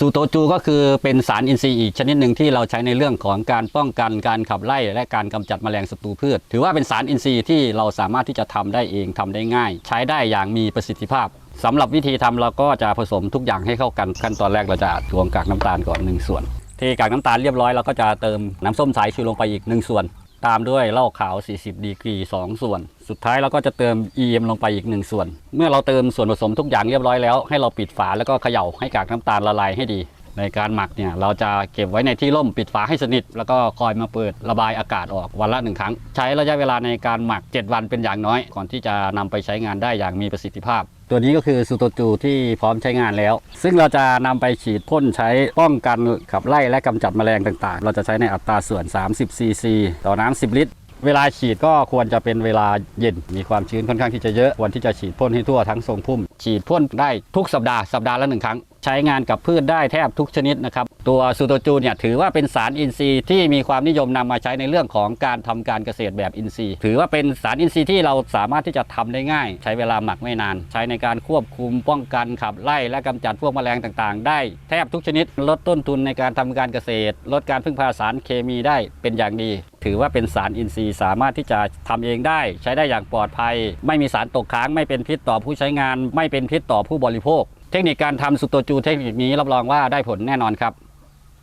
ซูโตจูก็คือเป็นสารอินทรีย์อีกชนิดหนึ่งที่เราใช้ในเรื่องของการป้องกันการขับไล่และการกำจัดแมลงศัตรูพืช ถือว่าเป็นสารอินทรีย์ที่เราสามารถที่จะทำได้เองทำได้ง่าย ใช้ได้อย่างมีประสิทธิภาพสำหรับวิธีทำเราก็จะผสมทุกอย่างให้เข้ากันขั้นตอนแรกเราจะตวงกากน้ำตาลก่อนหนึ่งส่วนเทกากน้ำตาลเรียบร้อยเราก็จะเติมน้ำส้มสายชูลงไปอีก1ส่วน ตามด้วยเหล้าขาว 40 ดีกรี 2 ส่วน สุดท้ายเราก็จะเติม EM ลงไปอีก 1 ส่วน เมื่อเราเติมส่วนผสมทุกอย่างเรียบร้อยแล้ว ให้เราปิดฝาแล้วก็เขย่าให้กากน้ำตาลละลายให้ดี ในการหมักเนี่ยเราจะเก็บไว้ในที่ร่มปิดฝาให้สนิท แล้วก็คอยมาเปิดระบายอากาศออกวันละหนึ่งครั้ง ใช้ระยะเวลาในการหมัก 7 วันเป็นอย่างน้อย ก่อนที่จะนำไปใช้งานได้อย่างมีประสิทธิภาพ ตัวนี้ก็คือสูโตจูที่พร้อมใช้งานแล้ว ซึ่งเราจะนำไปฉีดพ่นใช้ป้องกันขับไล่และกำจัดแมลงต่างๆ เราจะใช้ในอัตราส่วน 30 ซีซี ต่อน้ำ10 ลิตร เวลาฉีดก็ควรจะเป็นเวลาเย็น มีความชื้นค่อนข้างที่จะเยอะควรที่จะฉีดพ่นให้ทั่วทั้งทรงพุ่ม ฉีดพ่นได้ทุกสัปดาห์สัปดาห์ละหนึ่งครั้ง ใช้งานกับพืชได้แทบทุกชนิดนะครับ ตัวซูโตจูเนี่ยถือว่าเป็นสารอินทรีย์ที่มีความนิยมนำมาใช้ในเรื่องของการทำการเกษตรแบบอินทรีย์ ถือว่าเป็นสารอินทรีย์ที่เราสามารถที่จะทำได้ง่าย ใช้เวลาหมักไม่นาน ใช้ในการควบคุมป้องกันขับไล่และกำจัดพวกแมลงต่างๆ ได้แทบทุกชนิด ลดต้นทุนในการทำการเกษตร ลดการพึ่งพาสารเคมีได้เป็นอย่างดี ถือว่าเป็นสารอินทรีย์สามารถที่จะทำเองได้ ใช้ได้อย่างปลอดภัย ไม่มีสารตกค้างไม่เป็นพิษต่อผู้ใช้งาน ไม่เป็นพิษต่อผู้บริโภค เทคนิคการทำสุโตจูเทคนิคนี้รับรองว่าได้ผลแน่นอนครับ